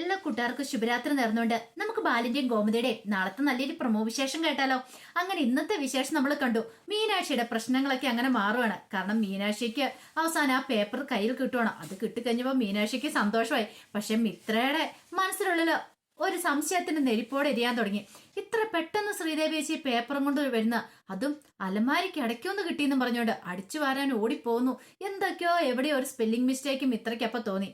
എല്ലാ കൂട്ടുകാർക്കും ശുഭരാത്രി നേർന്നുകൊണ്ട് നമുക്ക് ബാലിന്റെയും ഗോമതിയുടെയും നാളത്തെ നല്ലൊരു പ്രമോ വിശേഷം കേട്ടാലോ? അങ്ങനെ ഇന്നത്തെ വിശേഷം നമ്മൾ കണ്ടു. മീനാക്ഷിയുടെ പ്രശ്നങ്ങളൊക്കെ അങ്ങനെ മാറുകയാണ് കാരണം മീനാക്ഷിക്ക് അവസാനം ആ പേപ്പർ കയ്യിൽ കിട്ടുവാണ്. അത് കിട്ടിക്കഴിഞ്ഞപ്പോൾ മീനാക്ഷിക്ക് സന്തോഷമായി. പക്ഷെ മിത്രയുടെ മനസ്സിലുള്ളിൽ ഒരു സംശയത്തിന്റെ നെരിപ്പോടെ എരിയാൻ തുടങ്ങി. ഇത്ര പെട്ടെന്ന് ശ്രീദേവി ചേച്ചി പേപ്പറും കൊണ്ട് വരുന്ന അതും അലമാരിക്ക് അടയ്ക്കൊന്ന് കിട്ടിയെന്നും പറഞ്ഞുകൊണ്ട് അടിച്ചു വാരാൻ ഓടിപ്പോന്നു. എന്തൊക്കെയോ എവിടെയോ ഒരു സ്പെല്ലിംഗ് മിസ്റ്റേക്കും ഇത്രയ്ക്കപ്പം തോന്നി.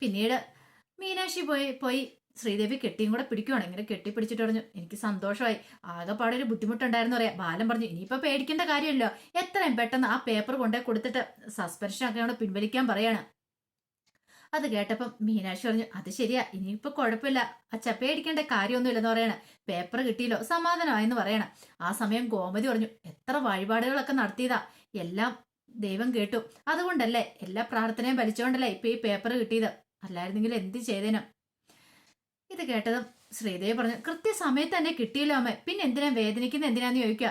പിന്നീട് മീനാക്ഷി പോയി പോയി. ശ്രീദേവി കെട്ടിയും കൂടെ പിടിക്കുവാണ്. ഇങ്ങനെ കെട്ടിപ്പിടിച്ചിട്ട് പറഞ്ഞു എനിക്ക് സന്തോഷമായി. ആകെപ്പാടെ ഒരു ബുദ്ധിമുട്ടുണ്ടായിരുന്നു പറയാം. ബാലൻ പറഞ്ഞു ഇനിയിപ്പോ പേടിക്കേണ്ട കാര്യമല്ലോ. എത്രയും പെട്ടെന്ന് ആ പേപ്പർ കൊണ്ടേ കൊടുത്തിട്ട് സസ്പെൻഷൻ ഒക്കെ അവിടെ പിൻവലിക്കാൻ പറയാണ്. അത് കേട്ടപ്പം മീനാക്ഷി പറഞ്ഞു അത് ശരിയാ. ഇനിയിപ്പോ കുഴപ്പമില്ല. അച്ഛ പേടിക്കേണ്ട കാര്യമൊന്നുമില്ലെന്ന് പറയണ. പേപ്പർ കിട്ടിയല്ലോ സമാധാനമായെന്ന് പറയണം. ആ സമയം ഗോമതി പറഞ്ഞു എത്ര വഴിപാടുകളൊക്കെ നടത്തിയതാ. എല്ലാം ദൈവം കേട്ടു. അതുകൊണ്ടല്ലേ എല്ലാ പ്രാർത്ഥനയും വലിച്ചുകൊണ്ടല്ലേ ഇപ്പൊ ഈ പേപ്പർ കിട്ടിയത്? അല്ലായിരുന്നെങ്കിൽ എന്ത് ചെയ്തേനും ഇത് കേട്ടതും ശ്രീദേവി പറഞ്ഞു കൃത്യസമയത്ത് തന്നെ കിട്ടിയില്ല അമ്മ. പിന്നെ എന്തിനാ വേദനിക്കുന്ന? എന്തിനാന്ന് ചോദിക്കുക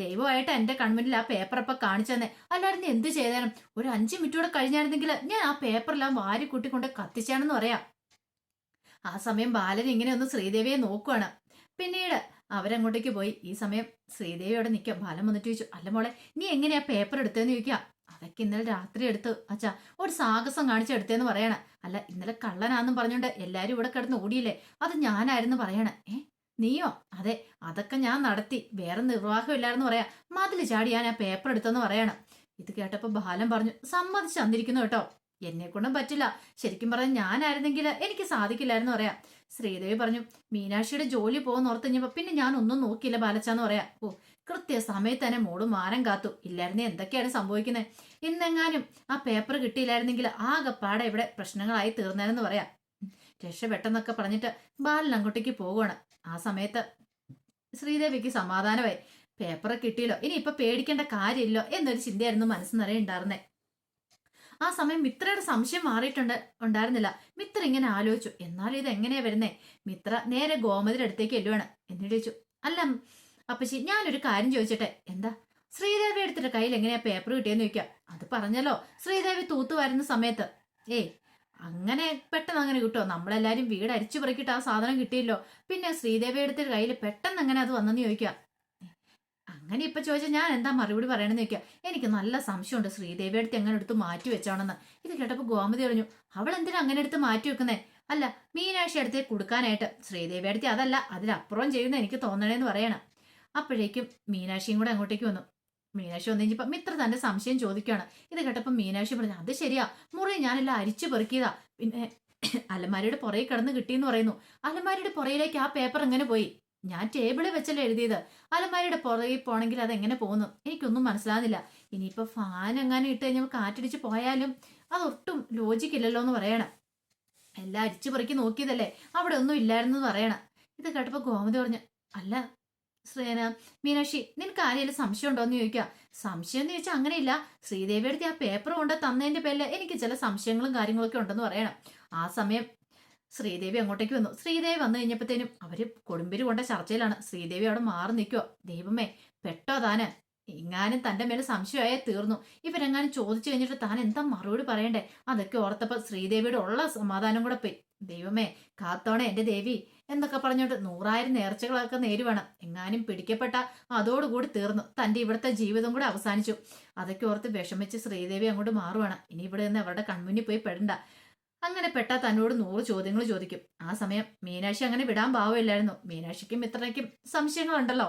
ദൈവമായിട്ട് എന്റെ കൺമുന്നിൽ ആ പേപ്പർ ഇപ്പൊ കാണിച്ചു തന്നെ അല്ലായിരുന്നു എന്ത് ചെയ്തേനും ഒരു അഞ്ച് മിനിറ്റ് കൂടെ കഴിഞ്ഞായിരുന്നെങ്കിൽ ഞാൻ ആ പേപ്പറെല്ലാം വാരി കൂട്ടിക്കൊണ്ട് കത്തിച്ചാണെന്ന് പറയാം. ആ സമയം ബാലൻ ഇങ്ങനെ ഒന്ന് ശ്രീദേവിയെ നോക്കുവാണ്. പിന്നീട് അവരങ്ങോട്ടേക്ക് പോയി. ഈ സമയം ശ്രീദേവിയോടെ നിൽക്കാം ബാലൻ വന്നിട്ട് ചോദിച്ചു അല്ല മോളെ നീ എങ്ങനെയാ പേപ്പർ എടുത്തതെന്ന് ചോദിക്കാം അതൊക്കെ ഇന്നലെ രാത്രി എടുത്ത് അച്ഛാ ഒരു സാഹസം കാണിച്ചെടുത്തേന്ന് പറയണേ. അല്ല ഇന്നലെ കള്ളനാന്നും പറഞ്ഞോണ്ട് എല്ലാരും ഇവിടെ കിടന്ന് ഓടിയില്ലേ? അത് ഞാനായിരുന്നു പറയണേ. ഏ നീയോ? അതെ അതൊക്കെ ഞാൻ നടത്തി. വേറെ നിർവാഹമില്ലായിരുന്നു പറയാ. മതിൽ ചാടി ഞാൻ ആ പേപ്പർ എടുത്തെന്ന് പറയണം. ഇത് കേട്ടപ്പോ ബാലൻ പറഞ്ഞു സമ്മതിച്ച് തന്നിരിക്കുന്നു കേട്ടോ. എന്നെ കൊണ്ടും പറ്റില്ല. ശരിക്കും പറഞ്ഞാൽ ഞാനായിരുന്നെങ്കിൽ എനിക്ക് സാധിക്കില്ലായിരുന്നു പറയാം. ശ്രീദേവി പറഞ്ഞു മീനാക്ഷിയുടെ ജോലി പോകുന്ന ഓർത്ത് കഴിഞ്ഞപ്പോ പിന്നെ ഞാൻ ഒന്നും നോക്കിയില്ല ബാലച്ചാന്ന് പറയാ. ഓ കൃത്യ സമയത്ത് തന്നെ മോൾ മാനം കാത്തു. ഇല്ലായിരുന്നേ എന്തൊക്കെയാണ് സംഭവിക്കുന്നത് ഇന്നെങ്ങാനും ആ പേപ്പർ കിട്ടിയില്ലായിരുന്നെങ്കിൽ ആകെപ്പാടെ ഇവിടെ പ്രശ്നങ്ങളായി തീർന്നേനെന്ന് പറയാം. രക്ഷ രക്ഷപ്പെട്ടെന്നൊക്കെ പറഞ്ഞിട്ട് ബാലൻ അങ്ങോട്ടേക്ക് പോവുകയാണ് ആ സമയത്ത് ശ്രീദേവിക്ക് സമാധാനമായി. പേപ്പർ കിട്ടിയല്ലോ ഇനി ഇപ്പൊ പേടിക്കേണ്ട കാര്യമില്ലോ എന്നൊരു ചിന്തയായിരുന്നു മനസ്സ് നിറയെ ഉണ്ടായിരുന്നേ. ആ സമയം മിത്രയുടെ സംശയം മാറിയിട്ടുണ്ട് ഉണ്ടായിരുന്നില്ല. മിത്ര ഇങ്ങനെ ആലോചിച്ചു എന്നാലും ഇത് എങ്ങനെയാ വരുന്നേ? മിത്ര നേരെ ഗോമതിയുടെ അടുത്തേക്ക് എല്ലുവാണ് എന്നിട്ട് ചോദിച്ചു അല്ല അപ്പച്ചി ഞാനൊരു കാര്യം ചോദിച്ചിട്ടെ. എന്താ? ശ്രീദേവി എടുത്തിട്ട് കയ്യിൽ എങ്ങനെയാ പേപ്പർ കിട്ടിയെന്ന് ചോദിക്കാം. അത് പറഞ്ഞല്ലോ. ശ്രീദേവി തൂത്തു വരുന്ന സമയത്ത് ഏയ് അങ്ങനെ പെട്ടെന്ന് അങ്ങനെ കിട്ടുമോ നമ്മളെല്ലാരും വീട് അരിച്ചു പറിക്കിട്ട് ആ സാധനം കിട്ടിയല്ലോ. പിന്നെ ശ്രീദേവി എടുത്തിട്ട് കയ്യിൽ പെട്ടെന്ന് അങ്ങനെ അത് വന്നെന്ന് ചോദിക്കാം. അങ്ങനെ ഇപ്പൊ ചോദിച്ചാൽ ഞാൻ എന്താ മറുപടി പറയണമെന്ന് ചോദിക്കാം. എനിക്ക് നല്ല സംശയമുണ്ട് ശ്രീദേവി അടുത്ത് എങ്ങനെ എടുത്ത് മാറ്റി വെച്ചാണെന്ന്. ഇത് കേട്ടപ്പോൾ ഗോമതി പറഞ്ഞു അവൾ എന്തിനാ അങ്ങനെ എടുത്ത് മാറ്റി വെക്കുന്നേ? അല്ല മീനാക്ഷി അടുത്തേക്ക് കൊടുക്കാനായിട്ട്. ശ്രീദേവി അടുത്ത് അതല്ല അതിലപ്പുറം ചെയ്യുന്ന എനിക്ക് തോന്നണേന്ന് പറയണം. അപ്പോഴേക്കും മീനാക്ഷിയും കൂടെ അങ്ങോട്ടേക്ക് വന്നു. മീനാക്ഷി വന്നു കഴിഞ്ഞപ്പോൾ മിത്ര തന്റെ സംശയം ചോദിക്കുകയാണ്. ഇത് കേട്ടപ്പോൾ മീനാക്ഷി പറഞ്ഞു അത് ശരിയാ. മുറി ഞാനെല്ലാം അരിച്ചു പെറുക്കിയതാ. പിന്നെ അലമാരിയുടെ പുറകെ കിടന്ന് കിട്ടിയെന്ന് പറയുന്നു. അലമാരിയുടെ പുറയിലേക്ക് ആ പേപ്പർ എങ്ങനെ പോയി? ഞാൻ ടേബിളിൽ വെച്ചല്ലേ എഴുതിയത്. അലമാരിയുടെ പുറകെ പോണെങ്കിൽ അത് എങ്ങനെ പോകുന്നു? എനിക്കൊന്നും മനസ്സിലാകുന്നില്ല ഇനിയിപ്പോൾ ഫാൻ എങ്ങാനും ഇട്ട് കഴിഞ്ഞാൽ കാറ്റടിച്ച് പോയാലും അതൊട്ടും ലോജിക്കില്ലല്ലോ എന്ന് പറയണം. എല്ലാം അരിച്ചു പെറുക്കി നോക്കിയതല്ലേ? അവിടെ ഒന്നും ഇല്ലായിരുന്നു എന്ന് പറയണം. ഇത് കേട്ടപ്പോൾ ഗോമതി പറഞ്ഞു അല്ല ശ്രീന മീനാക്ഷി നിനക്ക് ആരെങ്കിലും സംശയം ഉണ്ടോ എന്ന് സംശയം എന്ന് ചോദിച്ചാൽ അങ്ങനെയില്ല. ശ്രീദേവി അടുത്ത് ആ പേപ്പർ കൊണ്ട് തന്നതിന്റെ പേരിൽ എനിക്ക് ചില സംശയങ്ങളും കാര്യങ്ങളൊക്കെ ഉണ്ടെന്ന് പറയണം. ആ സമയം ശ്രീദേവി അങ്ങോട്ടേക്ക് വന്നു. ശ്രീദേവി വന്നു കഴിഞ്ഞപ്പോഴത്തേനും അവർ കൊടുമ്പിരി കൊണ്ട ചർച്ചയിലാണ്. ശ്രീദേവി അവിടെ മാറി നിൽക്കുക ദൈവമേ പെട്ടോ താന്? എങ്ങാനും തന്റെ മേലെ സംശയമായേ തീർന്നു. ഇവരെങ്ങാനും ചോദിച്ചു കഴിഞ്ഞിട്ട് താൻ എന്താ മറുപടി പറയണ്ടേ? അതൊക്കെ ഓർത്തപ്പോ ശ്രീദേവിയുടെ ഉള്ള സമാധാനം കൂടെ പോയി. ദൈവമേ കാത്തോണേ എന്റെ ദേവി. എന്നൊക്കെ പറഞ്ഞോണ്ട് നൂറായിരം നേർച്ചകളൊക്കെ നേരുവേണം എങ്ങാനും പിടിക്കപ്പെട്ട അതോടുകൂടി തീർന്നു. തന്റെ ഇവിടുത്തെ ജീവിതം കൂടെ അവസാനിച്ചു. അതൊക്കെ ഓർത്ത് വിഷമിച്ച് ശ്രീദേവി അങ്ങോട്ട് മാറുവാണ്. ഇനി ഇവിടെ നിന്ന് അവരുടെ കൺമുന്നിൽ പോയി പെടണ്ട. അങ്ങനെ പെട്ടാ തന്നോട് നൂറ് ചോദ്യങ്ങൾ ചോദിക്കും. ആ സമയം മീനാക്ഷി അങ്ങനെ വിടാൻ ഭാവമില്ലായിരുന്നു മീനാക്ഷിക്കും മിത്രയ്ക്കും സംശയങ്ങളുണ്ടല്ലോ.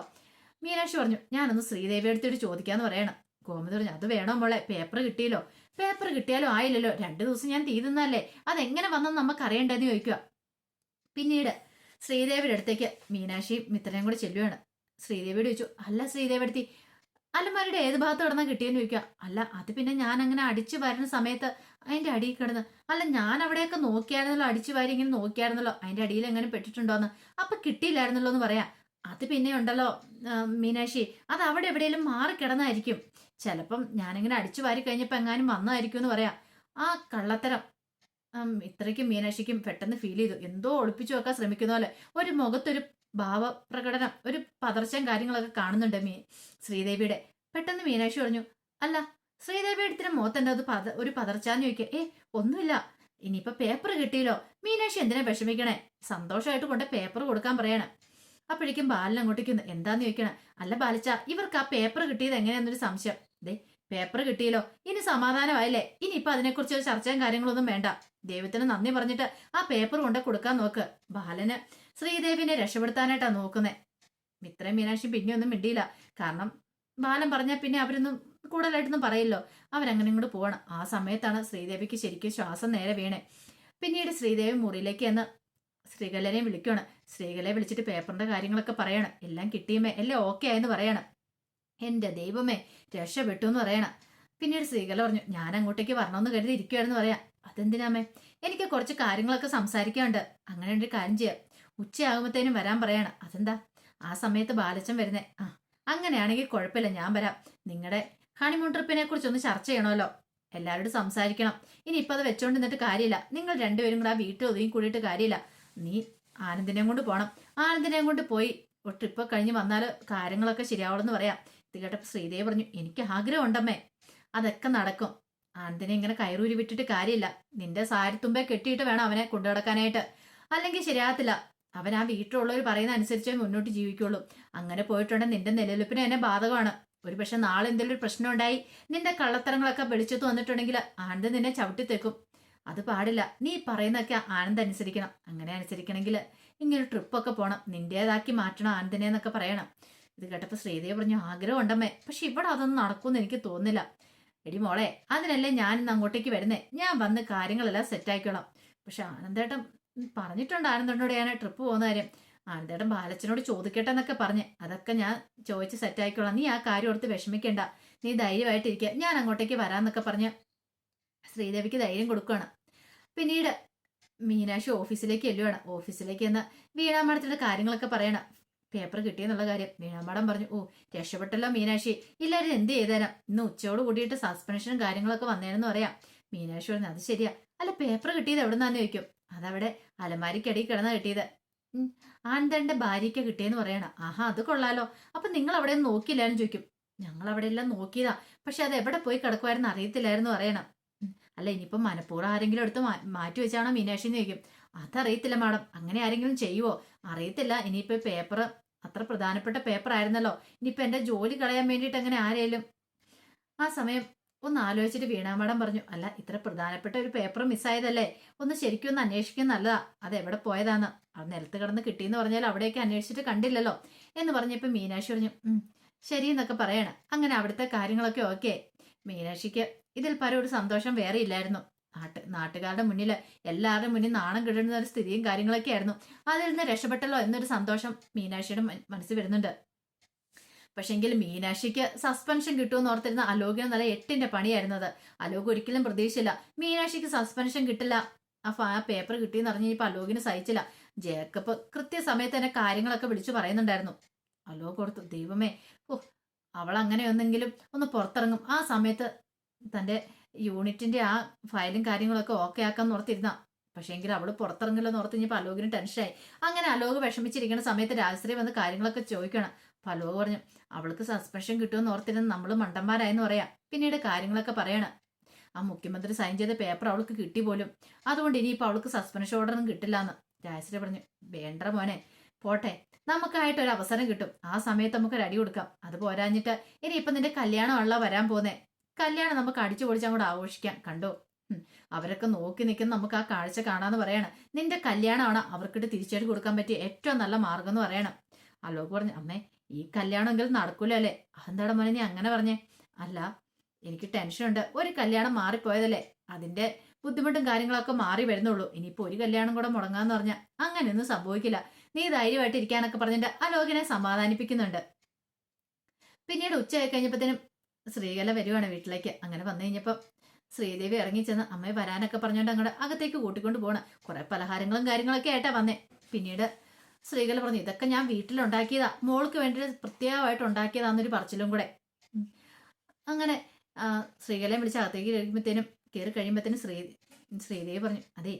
മീനാക്ഷി പറഞ്ഞു ഞാനൊന്ന് ശ്രീദേവി എടുത്തിട്ട് ചോദിക്കാന്ന് പറയണം. ഗോമതി പറഞ്ഞു അത് വേണോ മോളെ പേപ്പർ കിട്ടിയല്ലോ. പേപ്പർ കിട്ടിയാലോ ആയില്ലല്ലോ രണ്ടു ദിവസം ഞാൻ തീ തിന്നല്ലേ അതെങ്ങനെ വന്നെന്ന് നമുക്ക് അറിയണ്ടെന്ന് ചോദിക്കുക പിന്നീട് ശ്രീദേവിയുടെ അടുത്തേക്ക് മീനാക്ഷിയും മിത്രനെയും കൂടെ ചെല്ലുകയാണ് ശ്രീദേവിയോട് ചോദിച്ചു അല്ല ശ്രീദേവി അടുത്തി അലമാരിയുടെ ഏത് ഭാഗത്ത് കിടന്നാൽ കിട്ടിയെന്ന് ചോദിക്കുക അല്ല അത് പിന്നെ ഞാൻ അങ്ങനെ അടിച്ചു വരുന്ന സമയത്ത് അതിന്റെ അടിയിൽ കിടന്ന് അല്ല ഞാൻ അവിടെയൊക്കെ നോക്കിയായിരുന്നല്ലോ അടിച്ചു വാരി ഇങ്ങനെ നോക്കിയായിരുന്നല്ലോ അതിന്റെ അടിയിൽ എങ്ങനെ പെട്ടിട്ടുണ്ടോന്ന് അപ്പൊ കിട്ടിയില്ലായിരുന്നല്ലോ എന്ന് പറയാം. അത് പിന്നെ ഉണ്ടല്ലോ മീനാക്ഷി. അത് അവിടെ എവിടെയെങ്കിലും മാറി കിടന്നായിരിക്കും. ചിലപ്പം ഞാനിങ്ങനെ അടിച്ചു വാരി കഴിഞ്ഞപ്പോൾ എങ്ങാനും വന്നായിരിക്കും എന്ന് പറയാം. ആ കള്ളത്തരം. ഇത്രയ്ക്കും മീനാക്ഷിക്കും പെട്ടെന്ന് ഫീൽ ചെയ്തു. എന്തോ ഒളിപ്പിച്ചു വെക്കാൻ ശ്രമിക്കുന്ന പോലെ. ഒരു മുഖത്തൊരു ഭാവപ്രകടനം ഒരു പതർച്ചയും കാര്യങ്ങളൊക്കെ കാണുന്നുണ്ട് മീ ശ്രീദേവിയുടെ. പെട്ടെന്ന് മീനാക്ഷി പറഞ്ഞു അല്ല ശ്രീദേവി എടുത്തിന് മുഖത്തെന്താ അത് പത ഒരു പതർച്ചാന്ന് ചോദിക്കുക. ഏ ഒന്നുമില്ല. ഇനിയിപ്പോ പേപ്പർ കിട്ടിയല്ലോ. മീനാക്ഷി എന്തിനാ വിഷമിക്കണേ? സന്തോഷമായിട്ട് കൊണ്ട് പേപ്പർ കൊടുക്കാൻ പറയണം. അപ്പോഴേക്കും ബാലൻ അങ്ങോട്ടേക്ക് വന്നു. എന്താന്ന് ചോദിക്കണം? അല്ല ബാലിച്ച ഇവർക്ക് ആ പേപ്പർ കിട്ടിയത് എങ്ങനെയാന്നൊരു സംശയം. ദേ പേപ്പർ കിട്ടിയല്ലോ. ഇനി സമാധാനമായില്ലേ? ഇനി ഇനിയിപ്പൊ അതിനെക്കുറിച്ച് ചർച്ചയും കാര്യങ്ങളൊന്നും വേണ്ട. ദൈവത്തിന് നന്ദി പറഞ്ഞിട്ട് ആ പേപ്പർ കൊണ്ട് കൊടുക്കാൻ നോക്ക്. ബാലന് ശ്രീദേവിനെ രക്ഷപ്പെടുത്താനായിട്ടാ നോക്കുന്നേ. മിത്രയും മീനാക്ഷി പിന്നെ ഒന്നും മിണ്ടിയില്ല. കാരണം ബാലൻ പറഞ്ഞാൽ പിന്നെ അവരൊന്നും കൂടുതലായിട്ടൊന്നും പറയില്ലോ. അവരങ്ങനെ ഇങ്ങോട്ട് പോകണം ആ സമയത്താണ് ശ്രീദേവിക്ക് ശരിക്കും ശ്വാസം നേരെ വീണേ. പിന്നീട് ശ്രീദേവി മുറിയിലേക്ക് എന്ന് ശ്രീകലനെ വിളിക്കുകയാണ് ശ്രീകലയെ വിളിച്ചിട്ട് പേപ്പറിന്റെ കാര്യങ്ങളൊക്കെ പറയണം. എല്ലാം കിട്ടിയുമേ എല്ലാം ഓക്കെ ആയെന്ന് പറയണം. എന്റെ ദൈവമേ രക്ഷപ്പെട്ടു എന്ന് പറയണം. പിന്നീട് ശ്രീകല പറഞ്ഞു ഞാൻ അങ്ങോട്ടേക്ക് വരണമെന്ന് കരുതി ഇരിക്കുകയാണെന്ന് പറയാം. അതെന്തിനാമേ എനിക്ക് കുറച്ച് കാര്യങ്ങളൊക്കെ സംസാരിക്കാനുണ്ട്. അങ്ങനെ ഒരു കാര്യം ചെയ്യാം. ഉച്ചയാകുമ്പോഴത്തേനും വരാൻ പറയണം. അതെന്താ? ആ സമയത്ത് ബാലച്ചൻ വരുന്നേ. ആ അങ്ങനെയാണെങ്കിൽ കുഴപ്പമില്ല ഞാൻ വരാം. നിങ്ങളുടെ ഹണിമൂൺ ട്രിപ്പിനെ കുറിച്ചൊന്ന് ചർച്ച ചെയ്യണമല്ലോ. എല്ലാവരോടും സംസാരിക്കണം. ഇനി ഇപ്പൊ അത് വെച്ചോണ്ട് നിന്നിട്ട് കാര്യമില്ല. നിങ്ങൾ രണ്ടുപേരും കൂടെ ആ വീട്ടിൽ ഒതുങ്ങി കൂടിയിട്ട് കാര്യമില്ല. നീ ആനന്ദിനെയും കൊണ്ട് പോകണം ആനന്ദിനെയും കൊണ്ട് പോയി. ട്രിപ്പ് കഴിഞ്ഞ് വന്നാൽ കാര്യങ്ങളൊക്കെ ശരിയാവണമെന്ന് പറയാം. ഇത് കേട്ടപ്പോൾ ശ്രീദേവി പറഞ്ഞു എനിക്ക് ആഗ്രഹം ആഗ്രഹമുണ്ടമ്മേ. അതൊക്കെ നടക്കും. ആനന്ദിനെ ഇങ്ങനെ കയറൂരി വിട്ടിട്ട് കാര്യമില്ല. നിന്റെ സാരിത്തുമ്പെ കെട്ടിയിട്ട് വേണം അവനെ കൊണ്ടു നടക്കാനായിട്ട്. അല്ലെങ്കിൽ ശരിയാകത്തില്ല. അവൻ ആ വീട്ടിലുള്ളവർ പറയുന്ന അനുസരിച്ചേ മുന്നോട്ട് ജീവിക്കുള്ളൂ. അങ്ങനെ പോയിട്ടുണ്ടെങ്കിൽ നിന്റെ നിലനിൽപ്പിന് എന്നെ ബാധകമാണ്. ഒരു പക്ഷെ നാളെ എന്തെങ്കിലും ഒരു പ്രശ്നം ഉണ്ടായി. നിന്റെ കള്ളത്തരങ്ങളൊക്കെ വെളിച്ചത്ത് വന്നിട്ടുണ്ടെങ്കിൽ ആനന്ദ് നിന്നെ ചവിട്ടിത്തേക്കും. അത് പാടില്ല. നീ പറയുന്നൊക്കെ ആനന്ദ് അനുസരിക്കണം. അങ്ങനെ അനുസരിക്കണമെങ്കിൽ ഇങ്ങനെ ട്രിപ്പൊക്കെ പോണം. നിന്റേതാക്കി മാറ്റണം ആനന്ദിനെ എന്നൊക്കെ പറയണം. ഇത് കേട്ടപ്പോൾ ശ്രീദേവി പറഞ്ഞു ആഗ്രഹം ഉണ്ടമ്മേ പക്ഷെ ഇവിടെ അതൊന്നും നടക്കുമെന്ന് എനിക്ക് തോന്നുന്നില്ല. എടി മോളെ അതിനല്ലേ ഞാൻ ഇന്ന് അങ്ങോട്ടേക്ക് വരുന്നേ. ഞാൻ വന്ന് കാര്യങ്ങളെല്ലാം സെറ്റാക്കിക്കോളാം പക്ഷെ ആനന്ദേട്ടൻ പറഞ്ഞിട്ടുണ്ട് ആനന്ദനോട് ഞാൻ ട്രിപ്പ് പോകുന്ന കാര്യം. ആനന്ദേട്ടൻ ബാലച്ചനോട് ചോദിക്കട്ടെ എന്നൊക്കെ പറഞ്ഞ്. അതൊക്കെ ഞാൻ ചോദിച്ച് സെറ്റാക്കിക്കോളാം നീ ആ കാര്യം ഓർത്ത് വിഷമിക്കേണ്ട. നീ ധൈര്യമായിട്ടിരിക്കുക ഞാൻ അങ്ങോട്ടേക്ക് വരാമെന്നൊക്കെ പറഞ്ഞ് ശ്രീദേവിക്ക് ധൈര്യം കൊടുക്കുകയാണ്. പിന്നീട് മീനാക്ഷി ഓഫീസിലേക്ക് എല്ലുവാണ് ഓഫീസിലേക്ക് എന്ന് വീണാമാടത്തിന്റെ കാര്യങ്ങളൊക്കെ പറയണം. പേപ്പർ കിട്ടിയെന്നുള്ള കാര്യം. വീണാമടം പറഞ്ഞു ഓ രക്ഷപ്പെട്ടല്ലോ മീനാക്ഷി. ഇല്ലാരും എന്ത് ചെയ്തേരാം? ഇന്ന് ഉച്ചയോട് കൂടിയിട്ട് സസ്പെൻഷനും കാര്യങ്ങളൊക്കെ വന്നേനെന്ന് പറയാം. മീനാക്ഷി പറഞ്ഞു അത് ശരിയാ. അല്ല പേപ്പർ കിട്ടിയത് എവിടുന്നാന്ന് ചോദിക്കും. അതവിടെ അലമാരിക്കടിയിൽ കിടന്ന കിട്ടിയത്. ആനന്ദന്റെ ഭാര്യയ്ക്ക് കിട്ടിയെന്ന് പറയണം. ആഹാ അത് കൊള്ളാലോ. അപ്പൊ നിങ്ങൾ അവിടെ നോക്കിയില്ലാന്ന് ചോദിക്കും. ഞങ്ങൾ അവിടെ എല്ലാം നോക്കിയതാ. പക്ഷെ അത് എവിടെ പോയി കിടക്കുമായിരുന്നു അറിയത്തില്ലായിരുന്നു പറയണം. അല്ല ഇനിയിപ്പം മനഃപൂർവം ആരെങ്കിലും എടുത്ത് മാറ്റി വെച്ചാണോ മീനാക്ഷി എന്ന് ചോദിക്കും. അതറിയത്തില്ല മാഡം അങ്ങനെ ആരെങ്കിലും ചെയ്യുവോ? അറിയത്തില്ല ഇനിയിപ്പോൾ പേപ്പർ അത്ര പ്രധാനപ്പെട്ട പേപ്പർ ആയിരുന്നല്ലോ. ഇനിയിപ്പോൾ എന്റെ ജോലി കളയാൻ വേണ്ടിയിട്ട് അങ്ങനെ ആരേലും? ആ സമയം ഒന്ന് ആലോചിച്ചിട്ട് വീണാ മാഡം പറഞ്ഞു അല്ല ഇത്ര പ്രധാനപ്പെട്ട ഒരു പേപ്പർ മിസ്സായതല്ലേ? ഒന്ന് ശരിക്കും ഒന്ന് അന്വേഷിക്കാൻ നല്ലതാ. അത് എവിടെ പോയതാന്ന്? അത് നിലത്ത് കിടന്ന് കിട്ടിയെന്ന് പറഞ്ഞാൽ അവിടെയൊക്കെ അന്വേഷിച്ചിട്ട് കണ്ടില്ലല്ലോ. എന്ന് പറഞ്ഞപ്പോൾ മീനാക്ഷി പറഞ്ഞു ശരി എന്നൊക്കെ പറയണം. അങ്ങനെ അവിടുത്തെ കാര്യങ്ങളൊക്കെ ഓക്കെ. മീനാക്ഷിക്ക് ഇതിൽ പരം ഒരു സന്തോഷം വേറെ ഇല്ലായിരുന്നു. നാട്ട് നാട്ടുകാരുടെ മുന്നിൽ എല്ലാവരുടെ മുന്നിൽ നാണം കിട്ടുന്ന ഒരു സ്ഥിതിയും കാര്യങ്ങളൊക്കെ ആയിരുന്നു. അതിൽ നിന്ന് രക്ഷപ്പെട്ടല്ലോ എന്നൊരു സന്തോഷം മീനാക്ഷിയുടെ മന- മനസ്സിൽ വരുന്നുണ്ട്. പക്ഷെങ്കിൽ മീനാക്ഷിക്ക് സസ്പെൻഷൻ കിട്ടുമെന്ന് ഓർത്തിരുന്ന അലോകിന് നല്ല എട്ടിന്റെ പണിയായിരുന്നത് അലോക് ഒരിക്കലും പ്രതീക്ഷിച്ചില്ല. മീനാക്ഷിക്ക് സസ്പെൻഷൻ കിട്ടില്ല. ആ പേപ്പർ കിട്ടിയെന്ന് അറിഞ്ഞ് ഇപ്പൊ അലോകിന് സഹിച്ചില്ല. ജേക്കബ് കൃത്യസമയത്ത് തന്നെ കാര്യങ്ങളൊക്കെ വിളിച്ചു പറയുന്നുണ്ടായിരുന്നു. അലോക് ഓർത്തു ദൈവമേ ഓ അവൾ അങ്ങനെ ഒന്നെങ്കിലും ഒന്ന് പുറത്തിറങ്ങും. ആ സമയത്ത് തന്റെ യൂണിറ്റിന്റെ ആ ഫയലും കാര്യങ്ങളൊക്കെ ഓക്കെ ആക്കാൻ ഓർത്തിരുന്ന. പക്ഷേങ്കിൽ അവൾ പുറത്തിറങ്ങില്ലെന്ന് ഓർത്ത് കഴിഞ്ഞപ്പോൾ അലോകിന് ടെൻഷനായി അങ്ങനെ അലോക് വിഷമിച്ചിരിക്കുന്ന സമയത്ത് രാജശ്രീ വന്ന് കാര്യങ്ങളൊക്കെ ചോദിക്കണം. അപ്പം അലോക് പറഞ്ഞു അവൾക്ക് സസ്പെൻഷൻ കിട്ടുമെന്ന് ഓർത്തിരുന്ന് നമ്മൾ മണ്ടന്മാരായെന്ന് പറയാം. പിന്നീട് കാര്യങ്ങളൊക്കെ പറയണം. ആ മുഖ്യമന്ത്രി സൈൻ ചെയ്ത പേപ്പർ അവൾക്ക് കിട്ടി പോലും. അതുകൊണ്ട് ഇനിയിപ്പോൾ അവൾക്ക് സസ്പെൻഷൻ ഓർഡറൊന്നും കിട്ടില്ല എന്ന് രാജശ്രീ പറഞ്ഞു വേണ്ട മോനെ. പോട്ടെ. നമുക്കായിട്ട് ഒരു അവസരം കിട്ടും. ആ സമയത്ത് നമുക്ക് ഒരു അടി കൊടുക്കാം. അത് പോരാഞ്ഞിട്ട് ഇനിയിപ്പം നിന്റെ കല്യാണമാണല്ലോ വരാൻ പോന്നേ. കല്യാണം നമുക്ക് അടിച്ചു പൊളിച്ച് അങ്ങോട്ട് ആഘോഷിക്കാം. കണ്ടോ? അവരൊക്കെ നോക്കി നിൽക്കുന്ന നമുക്ക് ആ കാഴ്ച കാണാന്ന് പറയണം. നിന്റെ കല്യാണമാണ് അവർക്കിട്ട് തിരിച്ചടി കൊടുക്കാൻ പറ്റിയ ഏറ്റവും നല്ല മാർഗം എന്ന് പറയണം. അലോക് പറഞ്ഞു അമ്മേ ഈ കല്യാണമെങ്കിലും നടക്കൂല അല്ലേ അതെന്താടാ മോനെ നീ അങ്ങനെ പറഞ്ഞേ? അല്ല എനിക്ക് ടെൻഷനുണ്ട്. ഒരു കല്യാണം മാറിപ്പോയതല്ലേ? അതിന്റെ ബുദ്ധിമുട്ടും കാര്യങ്ങളൊക്കെ മാറി വരുന്നുള്ളൂ. ഇനിയിപ്പോ ഒരു കല്യാണം കൂടെ മുടങ്ങാന്ന് പറഞ്ഞാൽ അങ്ങനെയൊന്നും സംഭവിക്കില്ല. നീ ധൈര്യമായിട്ട് ഇരിക്കാനൊക്കെ പറഞ്ഞിട്ട് അലോകിനെ സമാധാനിപ്പിക്കുന്നുണ്ട്. പിന്നീട് ഉച്ചയായി കഴിഞ്ഞപ്പോഴത്തേനും ശ്രീകല വരുവാണ് വീട്ടിലേക്ക്. അങ്ങനെ വന്നു കഴിഞ്ഞപ്പോൾ ശ്രീദേവി ഇറങ്ങി ചെന്ന് അമ്മയെ വരാനൊക്കെ പറഞ്ഞുകൊണ്ട് അങ്ങോട്ട് അകത്തേക്ക് കൂട്ടിക്കൊണ്ട് പോകണം കുറെ പലഹാരങ്ങളും കാര്യങ്ങളൊക്കെ ആയിട്ടാ വന്നേ. പിന്നീട് ശ്രീകല പറഞ്ഞു ഇതൊക്കെ ഞാൻ വീട്ടിലുണ്ടാക്കിയതാ. മോൾക്ക് വേണ്ടി പ്രത്യേകമായിട്ട് ഉണ്ടാക്കിയതാന്നൊരു പറച്ചിലും കൂടെ. അങ്ങനെ ശ്രീകലയെ വിളിച്ച് അകത്തേക്ക് കഴിയുമ്പോഴത്തേനും കയറി കഴിയുമ്പോഴത്തേനും ശ്രീ ശ്രീദേവി പറഞ്ഞു അതെ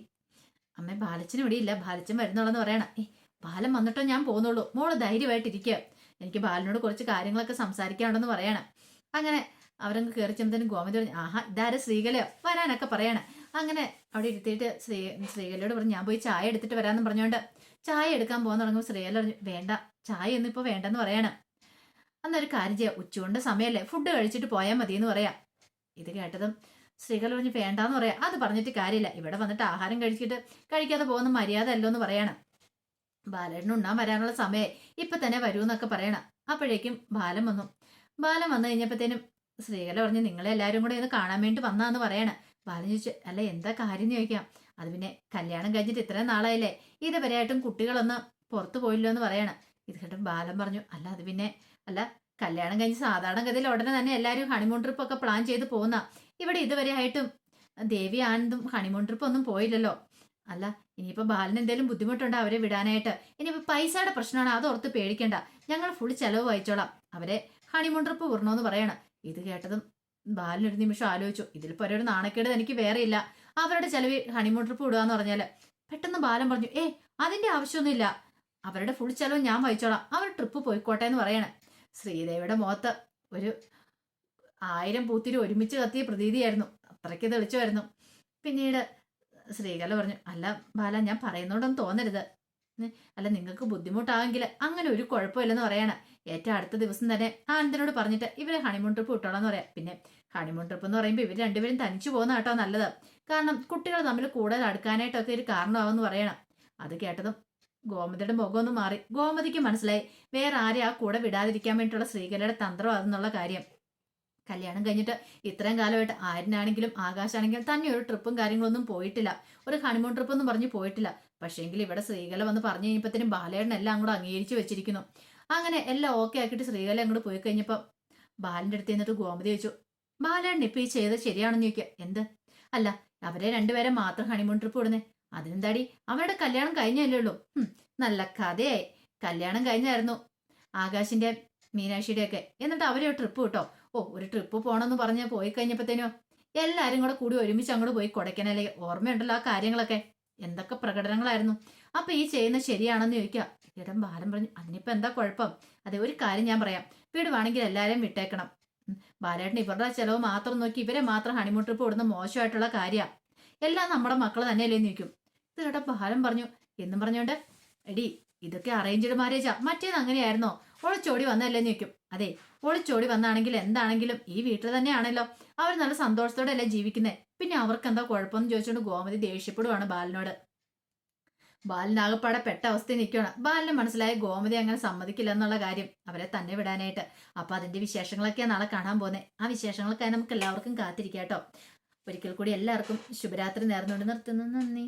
അമ്മ ബാലച്ചനും ഇവിടെ ഇല്ല. ബാലച്ചൻ വരുന്നുള്ളെന്ന് പറയണം. ഏ ബാലം വന്നിട്ടോ ഞാൻ പോകുന്നുള്ളൂ മോൾ ധൈര്യമായിട്ടിരിക്കുക എനിക്ക് ബാലനോട് കുറച്ച് കാര്യങ്ങളൊക്കെ സംസാരിക്കാനുണ്ടെന്ന് പറയണം. അങ്ങനെ അവരങ്ങ് കയറി ചെന്നതിന് ഗോമതി പറഞ്ഞു ആഹാ ഇതാരെ ശ്രീകലയോ? വരാനൊക്കെ പറയാണ്. അങ്ങനെ അവിടെ ഇരുത്തിയിട്ട് ശ്രീ ശ്രീകലയോട് പറഞ്ഞു ഞാൻ പോയി ചായ എടുത്തിട്ട് വരാമെന്ന് പറഞ്ഞുകൊണ്ട് ചായ എടുക്കാൻ പോകാൻ തുടങ്ങുമ്പോൾ ശ്രീകല പറഞ്ഞു വേണ്ട ചായ ഒന്നും ഇപ്പോൾ വേണ്ടെന്ന് പറയാണ്. അന്നൊരു കാര്യം ചെയ്യാം ഉച്ചകൊണ്ട് സമയമല്ലേ ഫുഡ് കഴിച്ചിട്ട് പോയാൽ മതി എന്ന് പറയാം. ഇത് കേട്ടതും സ്ത്രീകൾ പറഞ്ഞ് വേണ്ടാന്ന് പറയാം. അത് പറഞ്ഞിട്ട് കാര്യമില്ല ഇവിടെ വന്നിട്ട് ആഹാരം കഴിച്ചിട്ട് കഴിക്കാതെ പോകുന്ന മര്യാദ അല്ലോ എന്ന് പറയണം. ബാലേട്ടന് ഉണ്ണാൻ വരാനുള്ള സമയം ഇപ്പൊ തന്നെ വരൂ എന്നൊക്കെ പറയണം. അപ്പോഴേക്കും ബാലൻ വന്നു ബാലൻ വന്നു കഴിഞ്ഞപ്പോഴത്തേനും ശ്രീകല പറഞ്ഞു നിങ്ങളെ എല്ലാവരും കൂടെ ഒന്ന് കാണാൻ വേണ്ടി വന്നാന്ന് പറയണ. ബാലൻ ചോദിച്ചു അല്ല എന്താ കാര്യം ചോദിക്കാം. അത് പിന്നെ കല്യാണം കഴിഞ്ഞിട്ട് ഇത്രയും നാളായില്ലേ? ഇതുവരെയായിട്ടും കുട്ടികളൊന്നും പുറത്തു പോയില്ലോ എന്ന് പറയണ. ഇത് കേട്ടും ബാലൻ പറഞ്ഞു അല്ല അത് പിന്നെ അല്ല കല്യാണം കഴിഞ്ഞ് സാധാരണ ഗതിയിൽ ഉടനെ തന്നെ എല്ലാവരും ഹണിമൂൺ ട്രിപ്പ് ഒക്കെ പ്ലാൻ ചെയ്ത് പോകുന്ന. ഇവിടെ ഇതുവരെ ആയിട്ടും ദേവി ആനന്ദും ഹണിമൂൺ ട്രിപ്പ് ഒന്നും പോയില്ലല്ലോ. അല്ല ഇനിയിപ്പോൾ ബാലിന് എന്തെങ്കിലും ബുദ്ധിമുട്ടുണ്ടോ അവരെ വിടാനായിട്ട്? ഇനിയിപ്പോൾ പൈസയുടെ പ്രശ്നമാണ് അതോർത്ത് പേടിക്കണ്ട. ഞങ്ങൾ ഫുൾ ചെലവ് വഹിച്ചോളാം. അവരെ ഹണിമൂൺ ട്രിപ്പ് വിടണമെന്ന് പറയണം. ഇത് കേട്ടതും ബാലിന് ഒരു നിമിഷം ആലോചിച്ചു. ഇതിലിപ്പോ ഒരു നാണക്കേട് എനിക്ക് വേറെ ഇല്ല അവരുടെ ചെലവ് ഹണിമൂൺ ട്രിപ്പ് വിടുക പറഞ്ഞാൽ പെട്ടെന്ന് ബാലൻ പറഞ്ഞു ഏ അതിന്റെ ആവശ്യമൊന്നുമില്ല. അവരുടെ ഫുൾ ചെലവ് ഞാൻ വഹിച്ചോളാം. അവർ ട്രിപ്പ് പോയിക്കോട്ടെ എന്ന് പറയണം. ശ്രീദേവിയുടെ മുഖത്ത് ഒരു ആയിരം പൂത്തിരി ഒരുമിച്ച് കത്തിയ പ്രതീതിയായിരുന്നു. അത്രയ്ക്ക് തെളിച്ചുമായിരുന്നു. പിന്നീട് ശ്രീകല പറഞ്ഞു അല്ല ബാല ഞാൻ പറയുന്നോണ്ടൊന്നും തോന്നരുത്. അല്ല നിങ്ങൾക്ക് ബുദ്ധിമുട്ടാവെങ്കിൽ അങ്ങനെ ഒരു കുഴപ്പമില്ലെന്ന് പറയാണ്. ഏറ്റവും അടുത്ത ദിവസം തന്നെ ആനന്ദനോട് പറഞ്ഞിട്ട് ഇവരെ ഹണിമൂൺ ട്രിപ്പ് വിട്ടോളാന്ന് പറയാം. പിന്നെ ഹണിമൂൺ ട്രിപ്പ് എന്ന് പറയുമ്പോൾ ഇവർ രണ്ടുപേരും തനിച്ചു പോകുന്ന കേട്ടോ നല്ലത്. കാരണം കുട്ടികൾ തമ്മിൽ കൂടുതൽ അടുക്കാനായിട്ടൊക്കെ ഒരു കാരണമാവെന്ന് പറയണം. അത് കേട്ടതും ഗോമതിയുടെ മുഖം ഒന്ന് മാറി. ഗോമതിക്ക് മനസ്സിലായി വേറെ ആരെ ആ കൂടെ വിടാതിരിക്കാൻ വേണ്ടിയിട്ടുള്ള ശ്രീകലയുടെ തന്ത്രം അതെന്നുള്ള കാര്യം. കല്യാണം കഴിഞ്ഞിട്ട് ഇത്രയും കാലമായിട്ട് ആരിനാണെങ്കിലും ആകാശാണെങ്കിലും തന്നെ ഒരു ട്രിപ്പും കാര്യങ്ങളൊന്നും പോയിട്ടില്ല. ഒരു ഹണിമൂൺ ട്രിപ്പ് ഒന്നും പറഞ്ഞ് പോയിട്ടില്ല. പക്ഷേങ്കിൽ ഇവിടെ ശ്രീകല വന്ന് പറഞ്ഞു കഴിഞ്ഞപ്പോഴത്തേനും ബാലേട്ടൻ എല്ലാം കൂടെ അംഗീകരിച്ചു വെച്ചിരിക്കുന്നു. അങ്ങനെ എല്ലാം ഓക്കെ ആക്കിയിട്ട് ശ്രീകല അങ്ങോട്ട് പോയി കഴിഞ്ഞപ്പോൾ ബാലന്റെ അടുത്ത് നിന്നിട്ട് ഗോമതി ചോദിച്ചു ബാലേട്ടൻ ഇപ്പൊ ഈ ചെയ്തത് ശരിയാണെന്ന് ചോദിക്കുക എന്ത്? അല്ല അവരെ രണ്ടുപേരെ മാത്രം ഹണിമൂൺ ട്രിപ്പ് വിടുന്നേ. അതിനെന്താടി? അവരുടെ കല്യാണം കഴിഞ്ഞല്ലേ ഉള്ളൂ. നല്ല കഥയായി. കല്യാണം കഴിഞ്ഞായിരുന്നു ആകാശിന്റെ മീനാക്ഷിയുടെ ഒക്കെ എന്നിട്ട് അവരെ ട്രിപ്പ് കിട്ടോ ഓ ഒരു ട്രിപ്പ് പോകണമെന്ന് പറഞ്ഞ് പോയി കഴിഞ്ഞപ്പോഴത്തേനോ എല്ലാവരും കൂടെ കൂടി ഒരുമിച്ച് അങ്ങോട്ട് പോയി കൊടയ്ക്കനല്ലേ ഓർമ്മയുണ്ടല്ലോ ആ കാര്യങ്ങളൊക്കെ? എന്തൊക്കെ പ്രകടനങ്ങളായിരുന്നു? അപ്പൊ ഈ ചെയ്യുന്നത് ശരിയാണെന്ന് ചോദിക്കുക. ഇടം ബാലൻ പറഞ്ഞു അതിനിപ്പോ എന്താ കുഴപ്പം? അതെ ഒരു കാര്യം ഞാൻ പറയാം. വീട് വേണമെങ്കിൽ എല്ലാരെയും വിട്ടേക്കണം. ബാലേട്ടൻ ഇവരുടെ ചെലവ് മാത്രം നോക്കി ഇവരെ മാത്രം ഹണിമൂൺ ട്രിപ്പ് വിടുന്ന മോശമായിട്ടുള്ള കാര്യമാണ് എല്ലാം നമ്മുടെ മക്കൾ തന്നെയല്ലേ നിൽക്കും ഇത് ബാലൻ പറഞ്ഞു. എന്നും പറഞ്ഞോണ്ട് എടി ഇതൊക്കെ അറേഞ്ച്ഡ് മാരേജാ മറ്റേത് അങ്ങനെയായിരുന്നോ? ഒളിച്ചോടി വന്നല്ലേ നിൽക്കും അതെ ഒളിച്ചോടി വന്നാണെങ്കിൽ എന്താണെങ്കിലും ഈ വീട്ടിൽ തന്നെയാണല്ലോ. അവർ നല്ല സന്തോഷത്തോടെ അല്ലേ ജീവിക്കുന്നത് പിന്നെ അവർക്ക് എന്താ കുഴപ്പമെന്ന് ചോദിച്ചുകൊണ്ട് ഗോമതി ദേഷ്യപ്പെടുവാണ് ബാലിനോട്. ബാലിനാകപ്പാടെ പെട്ട അവസ്ഥയിൽ നിൽക്കുകയാണ് ബാലിന് മനസ്സിലായ ഗോമതി അങ്ങനെ സമ്മതിക്കില്ല എന്നുള്ള കാര്യം അവരെ തന്നെ വിടാനായിട്ട്. അപ്പൊ അതിന്റെ വിശേഷങ്ങളൊക്കെയാണ് നാളെ കാണാൻ പോകുന്നത് ആ വിശേഷങ്ങൾക്കായി നമുക്ക് എല്ലാവർക്കും കാത്തിരിക്കാം കേട്ടോ. ഒരിക്കൽ കൂടി എല്ലാവർക്കും ശുഭരാത്രി നേർന്നുകൊണ്ട് നിർത്തുന്നു. നന്ദി.